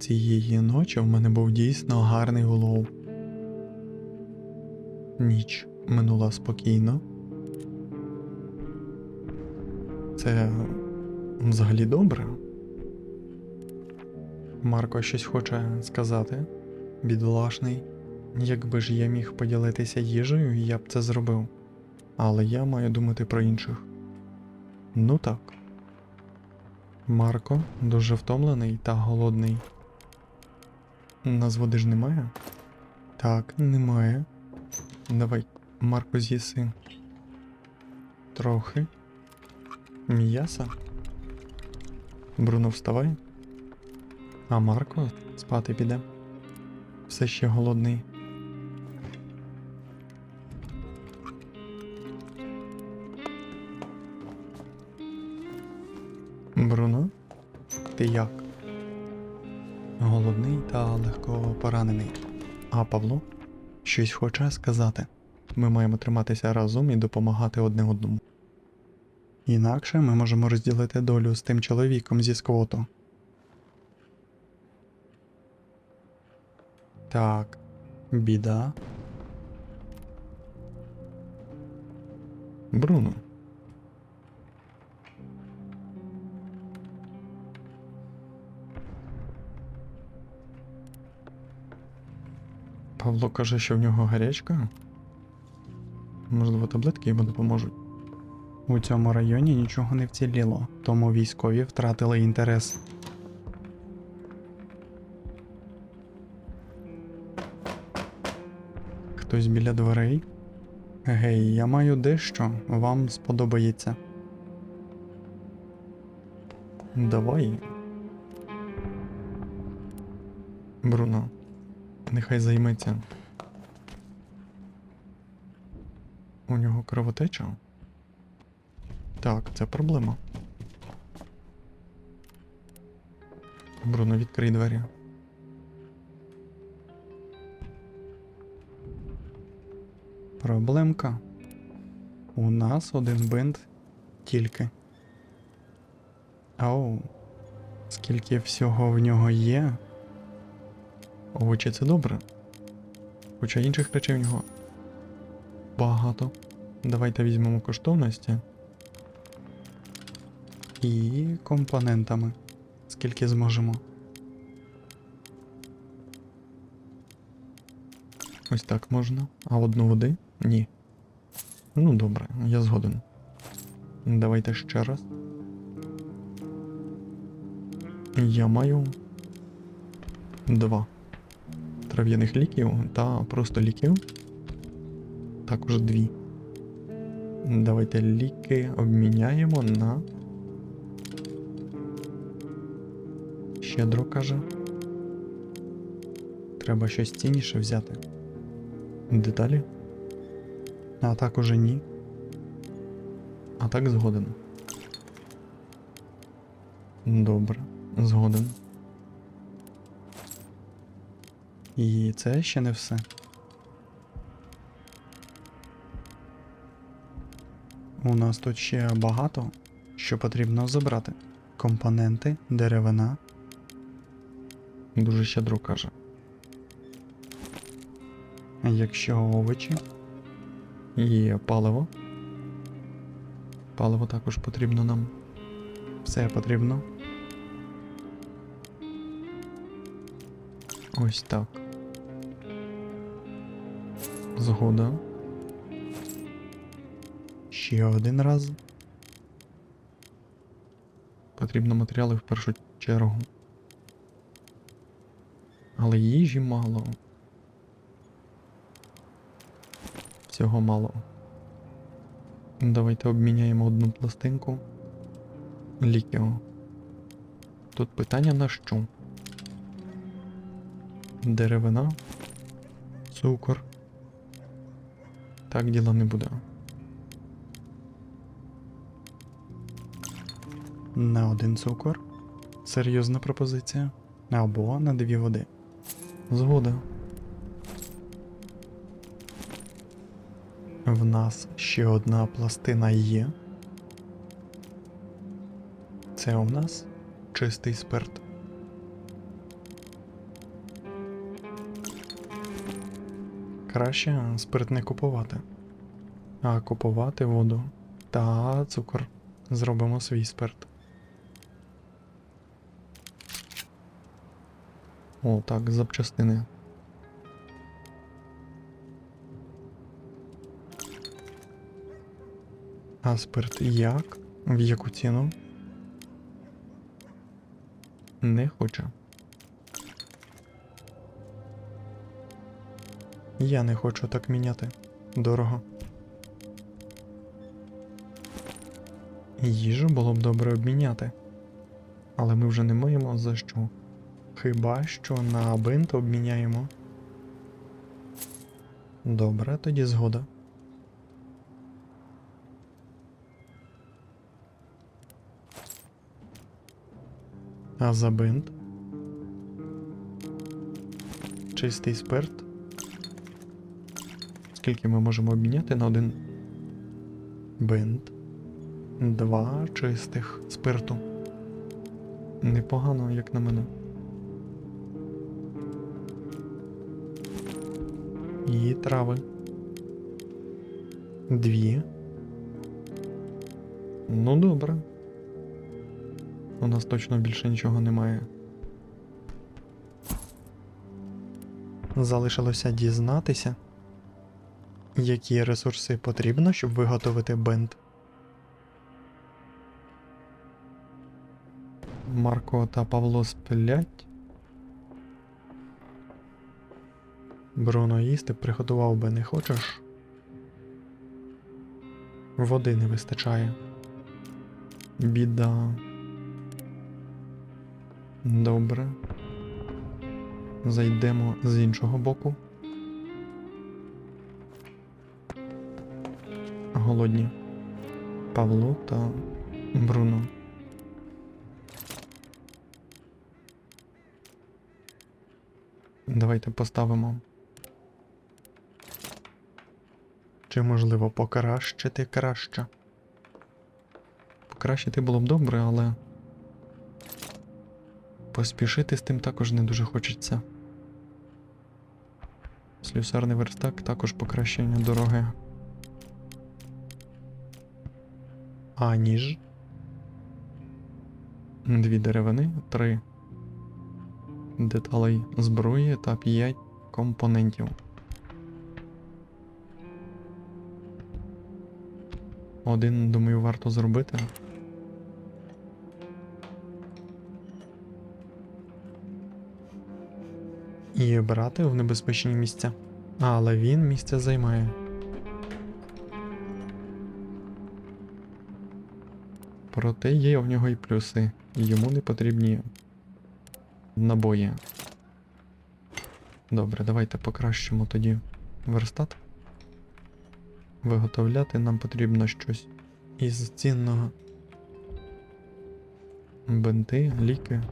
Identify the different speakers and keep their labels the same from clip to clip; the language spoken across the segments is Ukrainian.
Speaker 1: Цієї ночі в мене був дійсно гарний улов. Ніч минула спокійно. Це взагалі добре. Марко щось хоче сказати. Бідолашний. Якби ж я міг поділитися їжею, я б це зробив. Але я маю думати про інших. Ну так. Марко дуже втомлений та голодний. Нас води ж немає? Так, немає. Давай, Марко, з'їси. Трохи. М'яса. Бруно, вставай. А Марко спати піде. Все ще голодний. Бруно, ти як? Голодний та легко поранений. А Павло щось хоче сказати. Ми маємо триматися разом і допомагати одне одному. Інакше ми можемо розділити долю з тим чоловіком зі сквоту. Так, біда. Бруно. Павло каже, що в нього гарячка. Можливо, таблетки йому допоможуть. У цьому районі нічого не вціліло, тому військові втратили інтерес. Хтось біля дверей? Гей, я маю дещо, вам сподобається. Давай. Бруно, нехай займеться. У нього кровотеча? Так, це проблема. Бруно, відкрий двері. Проблемка. У нас один бинт тільки. Оу, скільки всього в нього є. Овочі це добре. Хоча інших речей в нього багато. Давайте візьмемо коштовності. І компонентами. Скільки зможемо. Ось так можна. А одну води? Ні. Ну добре, я згоден. Давайте ще раз. Я маю два трав'яних ліків та просто ліків. Також дві. Давайте ліки обміняємо на. Щедро каже. Треба щось цінніше взяти. Деталі? А так уже ні. А так згоден. Добре, згоден. І це ще не все. У нас тут ще багато, що потрібно забрати. Компоненти, деревина. Дуже щедро каже. Якщо овочі і паливо. Паливо також потрібно нам. Все потрібно. Ось так. Згода. Ще один раз. Потрібно матеріали в першу чергу. Але їжі мало. Всього мало. Давайте обміняємо одну пластинку. Ліків. Тут питання на що? Деревина. Цукор. Так діла не буде. На один цукор. Серйозна пропозиція. Або на дві води. Згода. В нас ще одна пластина є. Це у нас чистий спирт. Краще спирт не купувати. А купувати воду та цукор. Зробимо свій спирт. О, так, запчастини. А спирт як? В яку ціну? Не хоче. Я не хочу так міняти. Дорого. Їжу було б добре обміняти. Але ми вже не маємо за що. Хіба що на бинт обміняємо. Добре, тоді згода. А за бинт? Чистий спирт. Скільки ми можемо обміняти на один бинт? Два чистих спирту. Непогано, як на мене. І трави. Дві. Ну добре. У нас точно більше нічого немає. Залишилося дізнатися, які ресурси потрібно, щоб виготовити бенд. Марко та Павло сплять. Бруно їсти приготував би не хочеш. Води не вистачає. Біда. Добре. Зайдемо з іншого боку. Голодні. Павло та Бруно. Давайте поставимо. Чи можливо покращити краще? Покращити було б добре, але. Поспішити з тим також не дуже хочеться. Слюсарний верстак також покращення дороги. А ніж. Дві деревини, три деталей зброї та п'ять компонентів. Один, думаю, варто зробити. І брати в небезпечні місця. Але він місце займає. Проте є в нього і плюси. Йому не потрібні набої. Добре, давайте покращимо тоді верстат. Виготовляти нам потрібно щось із цінного. Бенти, ліки.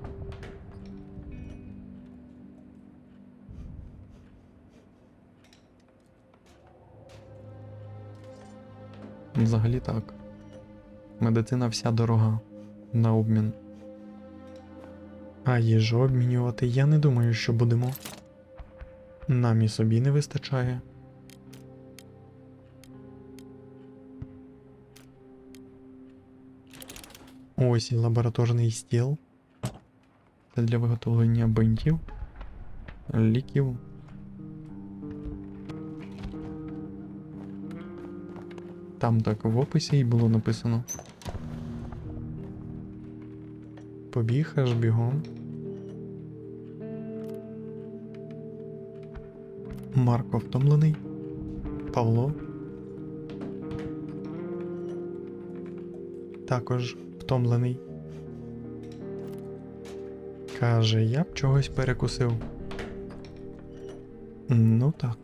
Speaker 1: Взагалі так. Медицина вся дорога на обмін. А їжу обмінювати я не думаю, що будемо. Нам і собі не вистачає. Ось і лабораторний стіл. Це для виготовлення бинтів, ліків. Там так в описі і було написано. Побіг аж бігом. Марко втомлений. Павло. Також втомлений. Каже, я б чогось перекусив. Ну так.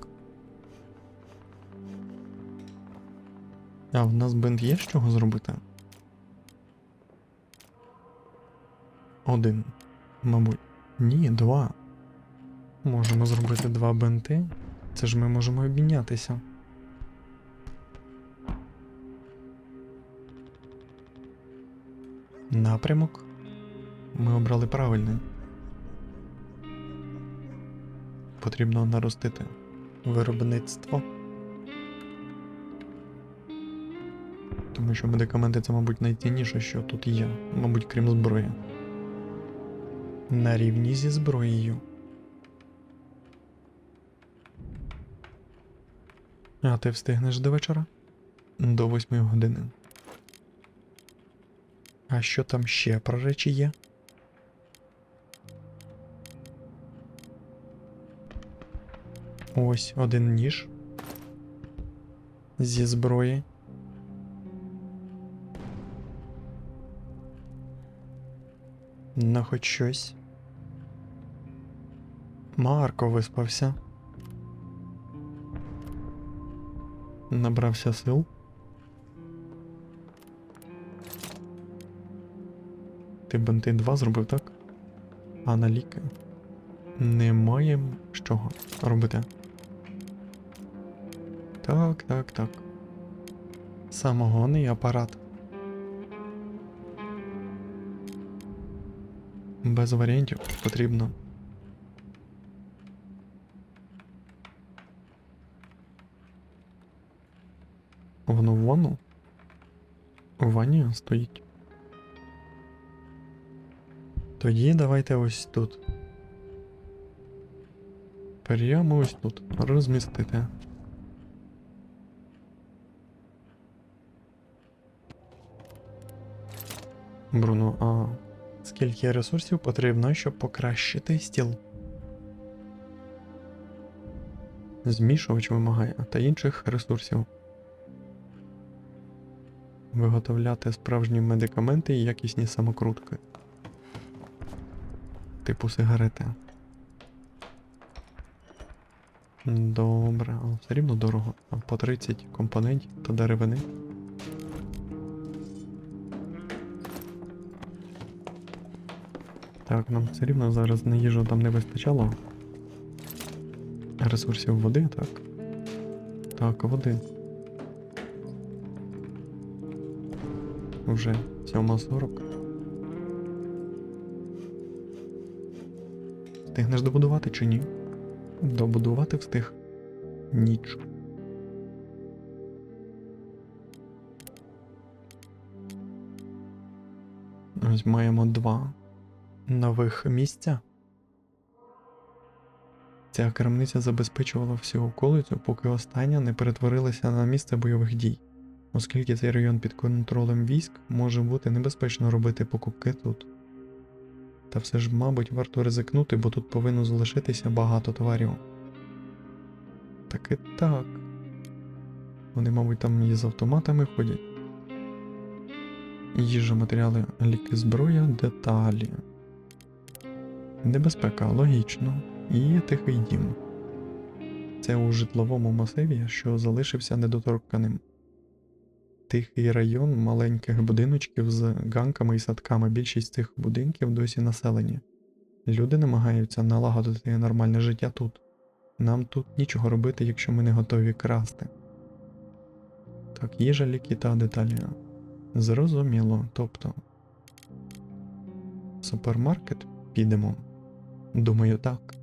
Speaker 1: А в нас бинт є з чого зробити? Один. Мабуть. Ні, два. Можемо зробити два бинти. Це ж ми можемо обмінятися. Напрямок. Ми обрали правильний. Потрібно наростити виробництво. Тому що медикаменти це, мабуть, найцінніше, що тут є, мабуть, крім зброї. На рівні зі зброєю. А ти встигнеш до вечора? До восьмої години. А що там ще про речі є? Ось один ніж. Зі зброї. Ну, хоч щось. Марко виспався. Набрався сил. Ти бенти 2 зробив, так? А на ліки? Немає з чого робити. Так, так, так. Самогонний апарат. Без варіантів потрібно. Воно в ванну? У ванні стоїть. Тоді давайте ось тут. Прямо ось тут. Розмістити. Бруно, а скільки ресурсів потрібно, щоб покращити стіл? Змішувач вимагає та інших ресурсів. Виготовляти справжні медикаменти і якісні самокрутки. Типу сигарети. Добре, все рівно дорого. По 30 компонентів та деревини. Так, нам все рівно зараз на їжу там не вистачало. Ресурсів води, так. Так, води. Вже 7.40. Встигнеш добудувати чи ні? Добудувати встиг. Ніч. Ось маємо два нових місця. Ця крамниця забезпечувала всю околицю, поки остання не перетворилася на місце бойових дій. Оскільки цей район під контролем військ, може бути небезпечно робити покупки тут. Та все ж, мабуть, варто ризикнути, бо тут повинно залишитися багато товарів. Таки так. Вони, мабуть, там і з автоматами ходять. Їжа, матеріали, ліки, зброя, деталі. Небезпека, логічно. І тихий дім. Це у житловому масиві, що залишився недоторканим. Тихий район маленьких будиночків з ганками і садками. Більшість цих будинків досі населені. Люди намагаються налагодити нормальне життя тут. Нам тут нічого робити, якщо ми не готові красти. Так, їжа, ліки та деталі. Зрозуміло, тобто. Супермаркет підемо. Думаю, так.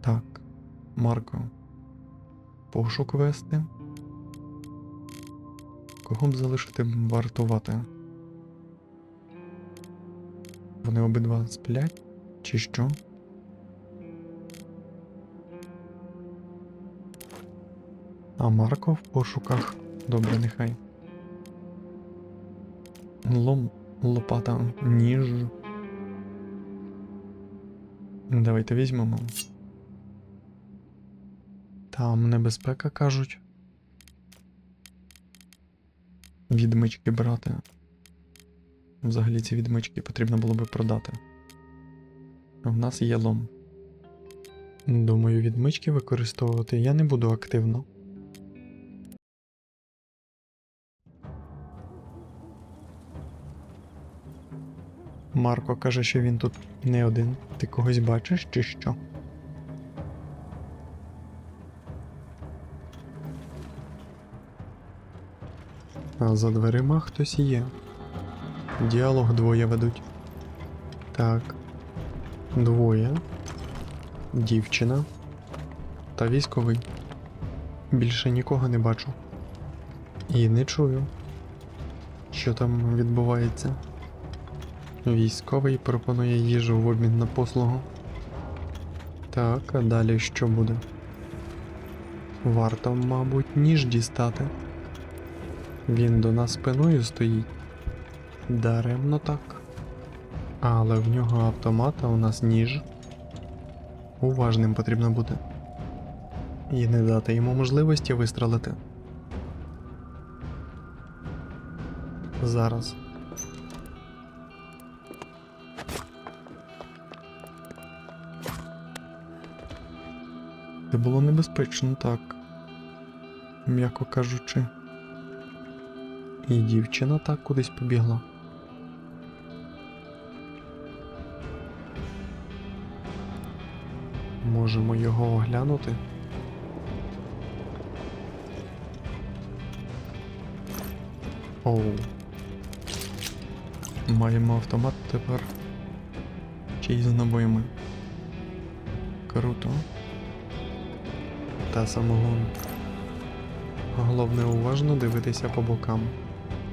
Speaker 1: Так, Марко. Пошук вести. Кого б залишити вартувати? Вони обидва сплять? Чи що? А Марко в пошуках. Добре, нехай. Лом, лопата, ніж. Давайте візьмемо. Там небезпека кажуть. Відмички брати. Взагалі ці відмички потрібно було би продати. В нас є лом. Думаю, відмички використовувати я не буду активно. Марко каже, що він тут не один. Ти когось бачиш чи що? А за дверима хтось є. Діалог двоє ведуть. Так. Двоє. дівчина та військовий. Більше нікого не бачу. І не чую, що там відбувається. Військовий пропонує їжу в обмін на послугу. Так, а далі що буде? Варто, мабуть, ніж дістати. Він до нас спиною стоїть. Даремно так. Але в нього автомат, а у нас ніж. Уважним потрібно бути. І не дати йому можливості вистрелити. Зараз. Це було небезпечно так. М'яко кажучи. І дівчина так кудись побігла. Можемо його оглянути. Оу. Маємо автомат тепер. Чи із набоями. Круто. Та самогон. Головне уважно дивитися по бокам.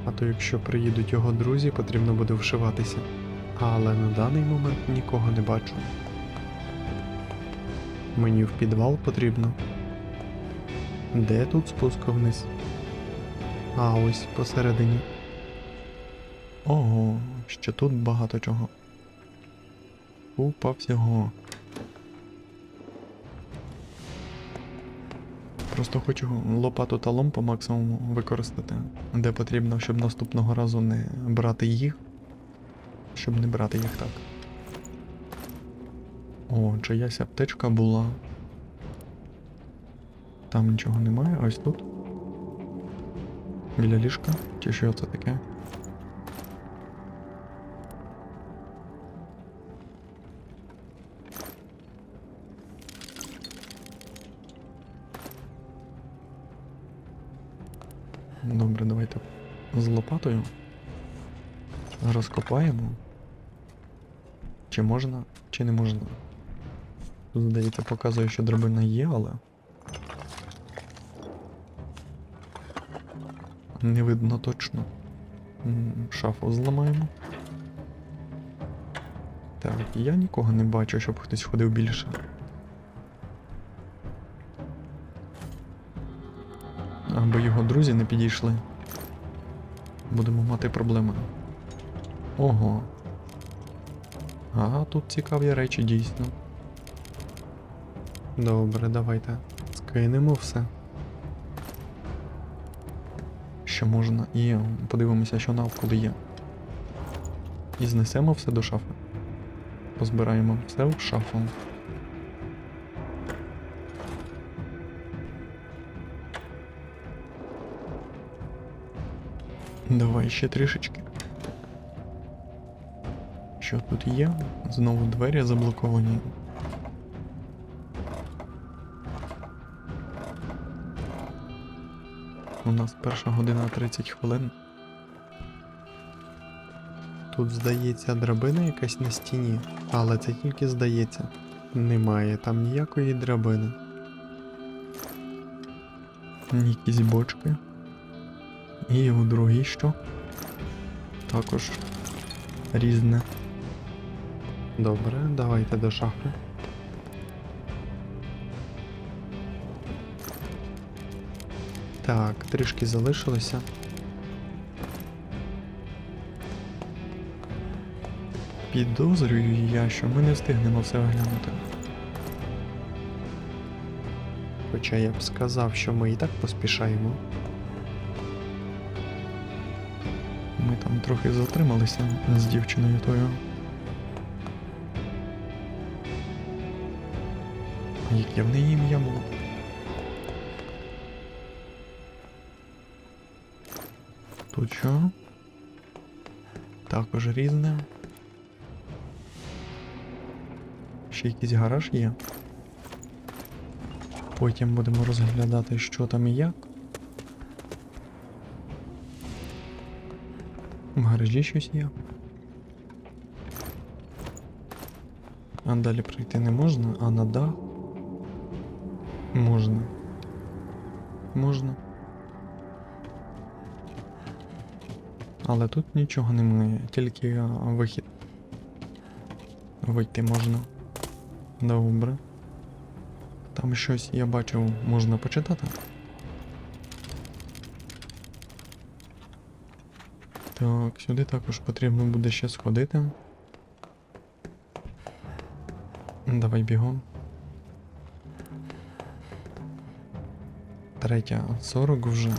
Speaker 1: А то якщо приїдуть його друзі, потрібно буде вшиватися. Але на даний момент нікого не бачу. Мені в підвал потрібно. Де тут спуск вниз? А ось посередині. Ого, ще тут багато чого. Купа всього. Просто хочу лопату та лом по максимуму використати, де потрібно, щоб наступного разу не брати їх. Щоб не брати їх так. О, чиясь аптечка була. Там нічого немає, ось тут. Біля ліжка? Чи що це таке? Добре, давайте з лопатою розкопаємо. Чи можна, чи не можна. Тут, здається, показує, що драбина є, але. Не видно точно. Шафу зламаємо. Так, я нікого не бачу, щоб хтось ходив більше. Його друзі не підійшли. Будемо мати проблеми. Ого. Ага, тут цікаві речі дійсно. Добре, давайте скинемо все. Що можна. І подивимося, що навколо є. І знесемо все до шафи. Позбираємо все в шафу. Давай ще трішечки. Що тут є? Знову двері заблоковані. У нас перша година 30 хвилин. Тут здається драбина якась на стіні, але це тільки здається. Немає там ніякої драбини. Якісь бочки. І у другій що? Також різне. Добре, давайте до шафи. Так, трішки залишилося. Підозрюю я, що ми не встигнемо все оглянути. Хоча я б сказав, що ми і так поспішаємо. Трохи затрималися з дівчиною тою. Яке в неї ім'я було? Тут що? Також різне. Ще якийсь гараж є. Потім будемо розглядати, що там і як. В гаражі щось є. А далі пройти не можна, а на дах можна. Можна. Але тут нічого немає, тільки вихід. Вийти можна. Добре. Там щось я бачив, можна почитати. Так, сюди також потрібно буде ще сходити. Давай бігом. Третя 40 вже.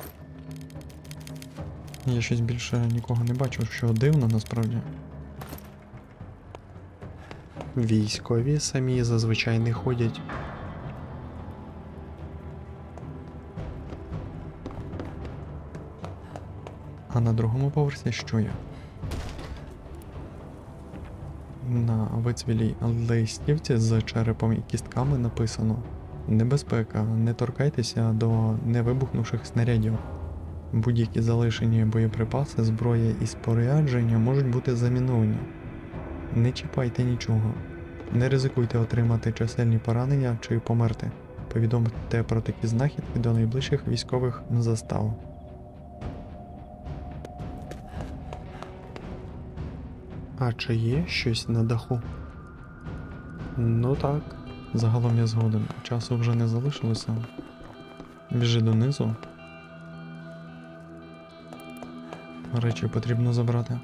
Speaker 1: Я щось більше нікого не бачу, що дивно насправді. Військові самі зазвичай не ходять. А на другому поверсі що є? На вицвілій листівці з черепом і кістками написано Небезпека, не торкайтеся до невибухнувших снарядів. Будь-які залишені боєприпаси, зброя і спорядження можуть бути заміновані. Не чіпайте нічого. Не ризикуйте отримати чисельні поранення чи померти. Повідомте про такі знахідки до найближчих військових застав. А чи є щось на даху? Ну так. Загалом я згоден. Часу вже не залишилося. Біжи донизу. Речі потрібно забрати.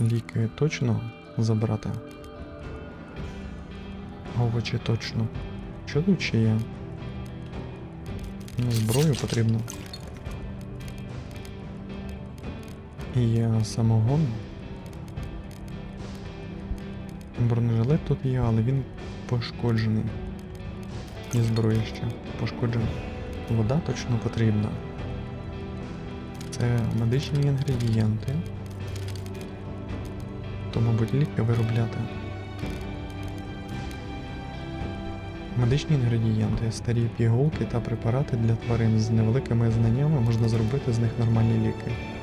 Speaker 1: Ліки точно забрати. Овочі точно. Що є? Ну, зброю потрібно. Є самогон. Бронежилет тут є, але він пошкоджений. І зброя ще пошкоджена. Вода точно потрібна. Це медичні інгредієнти. То, мабуть, ліки виробляти. Медичні інгредієнти, старі пігулки та препарати для тварин з невеликими знаннями можна зробити з них нормальні ліки.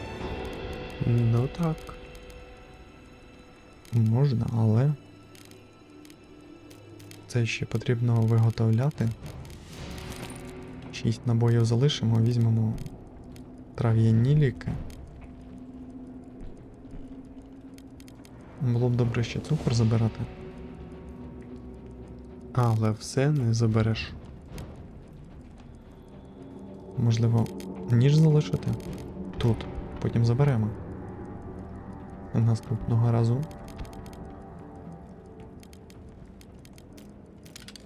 Speaker 1: Ну так. Можна, але. Це ще потрібно виготовляти. Шість набоїв залишимо, візьмемо трав'яні ліки. Було б добре ще цукор забирати. Але все не забереш. Можливо, ніж залишити? Тут. Потім заберемо. Наступного разу.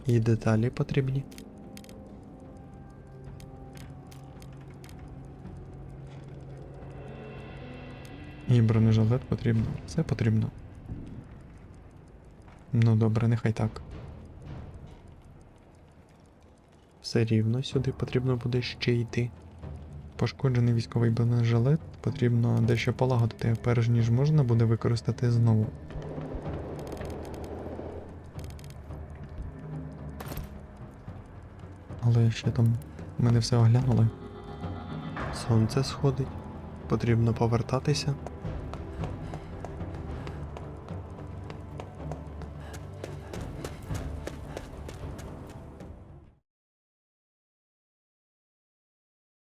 Speaker 1: І деталі потрібні. І бронежилет потрібно. Все потрібно. Ну добре, нехай так. Все рівно сюди потрібно буде ще йти. Пошкоджений військовий бронежилет потрібно дещо полагодити, перш ніж можна буде використати знову. Але ще там ми не все оглянули. Сонце сходить. Потрібно повертатися.